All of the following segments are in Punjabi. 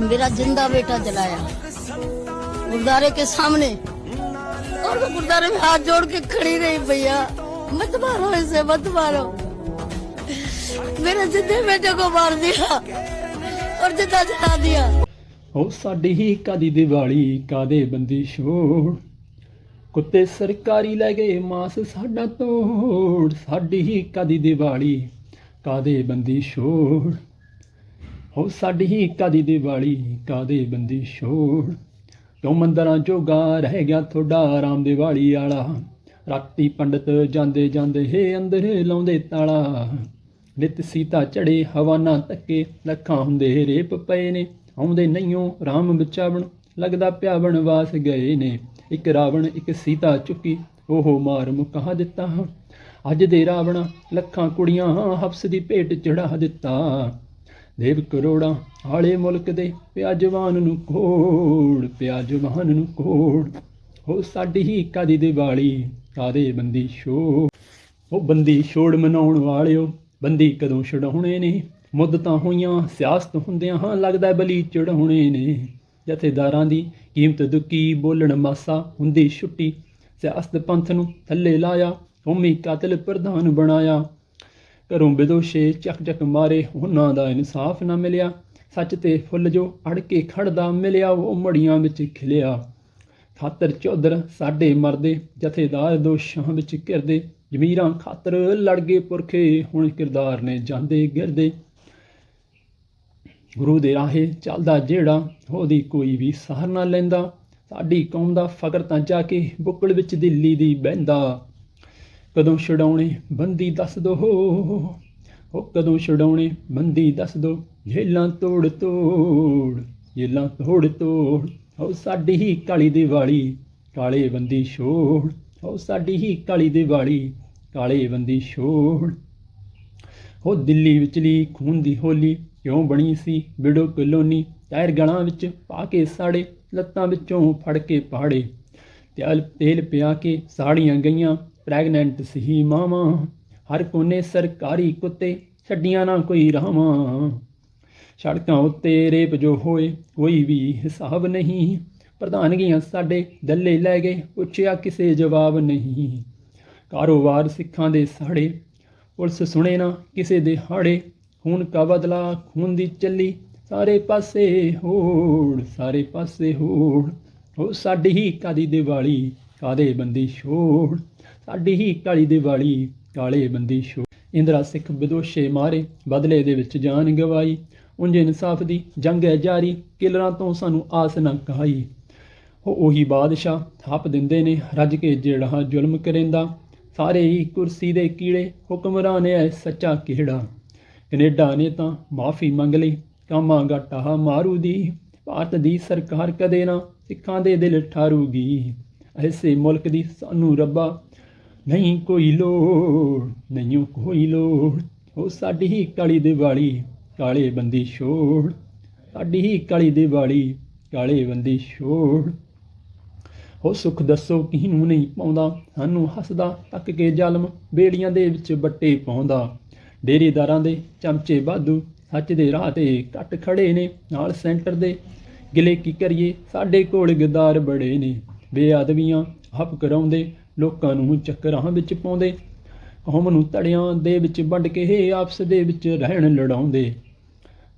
मेरा जिंदा बेटा जलाया गुरुद्वारे के सामने और मैं गुरुद्वारे में हाथ जोड़ के खड़ी रही भैया मत मारो इसे मत मारो मेरे जिंदे बेटे को मार दिया और जिंदा जला दिया ਉਹ ਸਾਡੀ ਹੀ ਕਾਦੀ ਦੀਵਾਲੀ ਕਾਦੇ ਬੰਦੀ ਛੋੜ ਕੁੱਤੇ ਸਰਕਾਰੀ ਲੈ ਗਏ ਮਾਸ ਸਾਡਾ ਤੋੜ ਸਾਡੀ ਹੀ ਕਾਦੀ ਦੀਵਾਲੀ ਕਾਦੇ ਬੰਦੀ ਛੋੜ ਹੋ ਸਾਡੀ ਹੀ ਕਾਦੀ ਦੀਵਾਲੀ, ਕਾਦੇ ਬੰਦੀ ਛੋੜ। ਕਿਉਂ ਮੰਦਰਾਂ ਜੋਗਾ ਰਹਿ ਗਿਆ ਤੁਹਾਡਾ ਆਰਾਮ ਦੀਵਾਲੀ ਵਾਲਾ ਰਾਤੀ ਪੰਡਤ ਜਾਂਦੇ ਜਾਂਦੇ ਹੇ ਅੰਦਰ ਲਾਉਂਦੇ ਤਾਲਾ। ਨਿਤ ਸੀਤਾ ਚੜੇ ਹਵਾਨਾ ਤੱਕੇ ਲੱਖਾਂ ਹੁੰਦੇ ਰੇਪ ਪਏ ਨੇ। ਆਉਂਦੇ ਨਹੀਂਓ ਰਾਮ ਬਚਾਵਣ ਲੱਗਦਾ ਪਿਆ ਬਣਵਾਸ ਗਏ ਨੇ। ਇੱਕ ਰਾਵਣ, ਇੱਕ ਸੀਤਾ ਚੁੱਕੀ, ਉਹ ਮਾਰ ਮੁਕਾ ਦਿੱਤਾ। ਅੱਜ ਦੇ ਰਾਵਣਾ, ਲੱਖਾਂ ਕੁੜੀਆਂ ਹਫਸ ਦੀ ਭੇਟ ਚੜਾ ਦਿੱਤਾ। ਦੇਵ ਕਰੋੜਾਂ ਆਲੇ ਮੁਲਕ ਦੇ ਪਿਆ ਜਵਾਨ ਨੂੰ ਕੋੜ ਪਿਆ ਜਵਾਨ ਨੂੰ ਕੋੜ। ਹੋ ਸਾਡੀ ਹੀ ਕਾਦੀ ਦੀਵਾਲੀ ਕਾਦੇ ਬੰਦੀ ਛੋੜ। ਉਹ ਬੰਦੀ ਛੋੜ ਮਨਾਉਣ ਵਾਲਿਓ, ਬੰਦੀ ਕਦੋਂ ਛਡਾਉਣੇ ਨੇ? ਮੁੱਦਤਾਂ ਹੋਈਆਂ, ਸਿਆਸਤ ਹੁੰਦਿਆਂ ਹਾਂ ਲੱਗਦਾ ਬਲੀ ਚੜਾਉਣੇ ਨੇ। ਜਥੇਦਾਰਾਂ ਦੀ ਕੀਮਤ ਦੁੱਕੀ, ਬੋਲਣ ਮਾਸਾ ਹੁੰਦੀ ਛੁੱਟੀ। ਸਿਆਸਤ ਪੰਥ ਨੂੰ ਥੱਲੇ ਲਾਇਆ ਕੌਮੀ ਕਾਤਲ ਪ੍ਰਧਾਨ ਬਣਾਇਆ। ਘਰੋਂ ਵਿਦੋਸ਼ੇ ਚੱਕ ਚੱਕ ਮਾਰੇ, ਉਹਨਾਂ ਦਾ ਇਨਸਾਫ ਨਾ ਮਿਲਿਆ। ਸੱਚ ਤੇ ਫੁੱਲ ਜੋ ਅੜ ਕੇ ਖੜਦਾ ਮਿਲਿਆ, ਉਹ ਮੜੀਆਂ ਵਿੱਚ ਖਿਲਿਆ। ਖਾਤਰ ਚੌਧਰ ਸਾਡੇ ਮਰਦੇ, ਜਥੇਦਾਰ ਦੋਸ਼ਾਂ ਵਿੱਚ ਘਿਰਦੇ। ਜ਼ਮੀਰਾਂ ਖਾਤਰ ਲੜ ਗਏ ਪੁਰਖੇ, ਹੁਣ ਕਿਰਦਾਰ ਨੇ ਜਾਂਦੇ ਗਿਰਦੇ। ਗੁਰੂ ਦੇ ਰਾਹੇ ਚੱਲਦਾ ਜਿਹੜਾ, ਉਹਦੀ ਕੋਈ ਵੀ ਸਾਰ ਨਾ ਲੈਂਦਾ। ਸਾਡੀ ਕੌਮ ਦਾ ਫਕਰ ਤਾਂ ਜਾ ਕੇ ਬੁੱਕਲ ਵਿੱਚ ਦਿੱਲੀ ਦੀ ਬਹਿੰਦਾ। ਕਦੋਂ ਛਡਾਉਣੇ ਬੰਦੀ ਦੱਸ ਦੋ? ਹੋ ਕਦੋਂ ਛਡਾਉਣੇ ਬੰਦੀ ਦੱਸ ਦੋ? ਜੇਲਾਂ ਤੋੜ ਤੋੜ, ਜੇਲਾਂ ਤੋੜ ਤੋੜ। ਹੋ ਸਾਡੀ ਹੀ ਕਾਲੀ ਦੀਵਾਲੀ, ਕਾਲੇ ਬੰਦੀ ਛੋੜ। ਹੋ ਸਾਡੀ ਹੀ ਕਾਲੀ ਦੀਵਾਲੀ, ਕਾਲੇ ਬੰਦੀ ਛੋੜ। ਉਹ ਦਿੱਲੀ ਵਿਚਲੀ ਖੂਨ ਦੀ ਹੋਲੀ ਕਿਉਂ ਬਣੀ ਸੀ? ਬਿੜੋ ਕਲੋਨੀ ਟਾਇਰ ਗਲਾਂ ਵਿੱਚ ਪਾ ਕੇ ਸਾੜੇ, ਲੱਤਾਂ ਵਿੱਚੋਂ ਫੜ ਕੇ ਪਾੜੇ। ਤੇਲ ਤੇਲ ਪਿਆ ਕੇ ਸਾੜੀਆਂ ਗਈਆਂ ਪ੍ਰੈਗਨੈਂਟ ਸੀ ਮਾਵਾਂ, ਹਰ ਕੋਨੇ ਸਰਕਾਰੀ ਕੁੱਤੇ ਛੱਡੀਆਂ ਨਾ ਕੋਈ ਰਾਵਾਂ ਸੜਕਾਂ ਉੱਤੇ ਰੇਪ ਜੋ ਹੋਏ, ਕੋਈ ਵੀ ਹਿਸਾਬ ਨਹੀਂ। ਪ੍ਰਧਾਨਗੀਆਂ ਸਾਡੇ ਦੱਲੇ ਲੈ ਗਏ, ਪੁੱਛਿਆ ਕਿਸੇ ਜਵਾਬ ਨਹੀਂ। ਕਾਰੋਬਾਰ ਸਿੱਖਾਂ ਦੇ ਸਾੜੇ, ਪੁਲਿਸ ਸੁਣੇ ਨਾ ਕਿਸੇ ਦੇ ਹਾੜੇ। ਖੂਨ ਕਾ ਬਦਲਾ, ਖੂਨ ਦੀ ਚੱਲੀ, ਸਾਰੇ ਪਾਸੇ ਹੋੜ, ਸਾਰੇ ਪਾਸੇ ਹੋੜ। ਉਹ ਸਾਡੀ ਹੀ ਕਾਦੀ ਦੀਵਾਲੀ। ਕਾਦੇ ਬੰਦੀ ਛੋੜ, ਸਾਡੀ ਹੀ ਕਾਲੀ ਦੀਵਾਲੀ, ਕਾਲੇ ਬੰਦੀ ਛੋੜ। ਇੰਦਰਾ ਸਿੱਖ ਵਿਦੋਸ਼ੇ ਮਾਰੇ, ਬਦਲੇ ਦੇ ਵਿੱਚ ਜਾਨ ਗਵਾਈ। ਉਂਝ ਇਨਸਾਫ ਦੀ ਜੰਗ ਹੈ ਜਾਰੀ, ਕਿਲਰਾਂ ਤੋਂ ਸਾਨੂੰ ਆਸ ਨਾ ਕਹਾਈ। ਉਹ ਉਹੀ ਬਾਦਸ਼ਾਹ, ਥਾਪ ਦਿੰਦੇ ਨੇ, ਰੱਜ ਕੇ ਜਿਹੜਾ ਜ਼ੁਲਮ ਕਰੇਂਦਾ। ਸਾਰੇ ਹੀ ਕੁਰਸੀ ਦੇ ਕੀੜੇ, ਹੁਕਮਰਾਨ ਐ ਸੱਚਾ ਕਿਹੜਾ। ਕੈਨੇਡਾ ਨੇ ਤਾਂ ਮਾਫੀ ਮੰਗ ਲਈ, ਕਾਮਾ ਘਾਟਾ ਮਾਰੂ ਦੀ। ਭਾਰਤ ਦੀ ਸਰਕਾਰ ਕਦੇ ਨਾ ਸਿੱਖਾਂ ਦੇ ਦਿਲ ਠਾਰੂਗੀ। ਐਸੇ ਮੁਲਕ ਦੀ ਸਾਨੂੰ ਰੱਬਾ ਨਹੀਂ ਕੋਈ ਲੋੜ ਨਹੀਂ ਕੋਈ ਲੋੜ ਉਹ ਸਾਡੀ ਹੀ ਕਾਲੀ ਦੀਵਾਲੀ ਕਾਲੇ ਬੰਦੀ ਛੋੜ ਸਾਡੀ ਹੀ ਕਾਲੀ ਦੀਵਾਲੀ ਕਾਲੇ ਬੰਦੀ ਛੋੜ ਹੋ ਸੁਖ ਦੱਸੋ ਕਿਹਨੂੰ ਨਹੀਂ ਪਾਉਂਦਾ ਸਾਨੂੰ ਹੱਸਦਾ ਤੱਕ ਕੇ ਜਲਮ ਬੇੜੀਆਂ ਦੇ ਵਿੱਚ ਬੱਟੇ ਪਾਉਂਦਾ ਡੇਰੇਦਾਰਾਂ ਦੇ ਚਮਚੇ ਬਾਦੂ ਸੱਚ ਦੇ ਰਾਹ ਤੇ ਕੱਟ ਖੜੇ ਨੇ ਨਾਲ ਸੈਂਟਰ ਦੇ ਗਿਲੇ ਕੀ ਕਰੀਏ ਸਾਡੇ ਕੋਲ ਗਦਾਰ ਬੜੇ ਨੇ ਬੇਅਦਬੀਆਂ ਹੱਪ ਕਰਾਉਂਦੇ, ਲੋਕਾਂ ਨੂੰ ਚੱਕਰਾਂ ਵਿੱਚ ਪਾਉਂਦੇ। ਕੌਮ ਨੂੰ ਤੜਿਆਂ ਦੇ ਵਿੱਚ ਵੰਡ ਕੇ ਹੇ ਆਪਸ ਦੇ ਵਿੱਚ ਰਹਿਣ ਲੜਾਉਂਦੇ।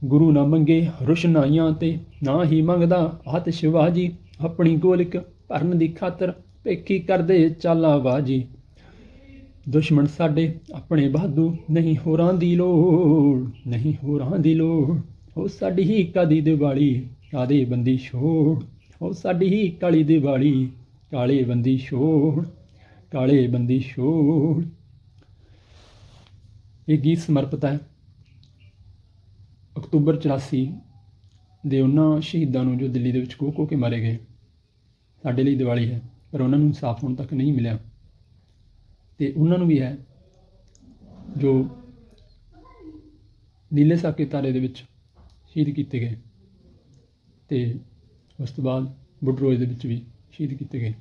ਗੁਰੂ ਨਾ ਮੰਗੇ ਰੁਸ਼ਨਾਈਆਂ ਤੇ, ਨਾ ਹੀ ਮੰਗਦਾ ਆਤਿਸ਼ਬਾਜੀ। ਆਪਣੀ ਗੋਲਕ ਭਰਨ ਦੀ ਖਾਤਰ ਪੇਖੀ ਕਰਦੇ ਚਾਲਾ ਬਾਜੀ ਦੁਸ਼ਮਣ ਸਾਡੇ ਆਪਣੇ ਬਾਦੂ ਨਹੀਂ ਹੋਰਾਂ ਦੀ ਲੋੜ, ਨਹੀਂ ਹੋਰਾਂ ਦੀ ਲੋੜ। ਉਹ ਸਾਡੀ ਹੀ ਕਾਦੀ ਦੀਵਾਲੀ, ਕਾਦੇ ਬੰਦੀ ਛੋੜ। ਉਹ ਸਾਡੀ ਹੀ ਕਾਲੀ ਦੀਵਾਲੀ, ਕਾਲੇ ਬੰਦੀ ਛੋੜ, ਕਾਲੇ ਬੰਦੀ ਛੋੜ। ਇਹ ਗੀਤ ਸਮਰਪਿਤ ਹੈ। ਅਕਤੂਬਰ 84 ਦੇ ਉਹਨਾਂ ਸ਼ਹੀਦਾਂ ਨੂੰ ਜੋ ਦਿੱਲੀ ਦੇ ਵਿੱਚ ਕੋਹ ਕੋਹ ਕੇ ਮਾਰੇ ਗਏ। ਸਾਡੇ ਲਈ ਦੀਵਾਲੀ ਹੈ, ਪਰ ਉਹਨਾਂ ਨੂੰ ਇਨਸਾਫ ਹੁਣ ਤੱਕ ਨਹੀਂ ਮਿਲਿਆ। ਤੇ ਉਹਨਾਂ ਨੂੰ ਵੀ ਹੈ, ਜੋ ਨੀਲੇ ਸਾਕੇ ਤਾਰੇ ਦੇ ਵਿੱਚ ਸ਼ਹੀਦ ਕੀਤੇ ਗਏ। ਤੇ ਉਸ ਤੋਂ ਬਾਅਦ ਬੁੱਡਰੋਏ ਦੇ ਵਿੱਚ ਵੀ ਸ਼ਹੀਦ ਕੀਤੇ ਗਏ।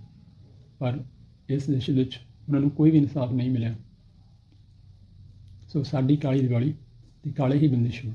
ਪਰ ਇਸ ਦੇਸ਼ ਵਿੱਚ ਉਹਨਾਂ ਨੂੰ ਕੋਈ ਵੀ ਇਨਸਾਫ ਨਹੀਂ ਮਿਲਿਆ। ਸੋ ਸਾਡੀ ਕਾਲੀ ਦੀਵਾਲੀ ਤੇ ਕਾਲੇ ਹੀ ਬੰਦੇ ਸ਼ੁਰੂ।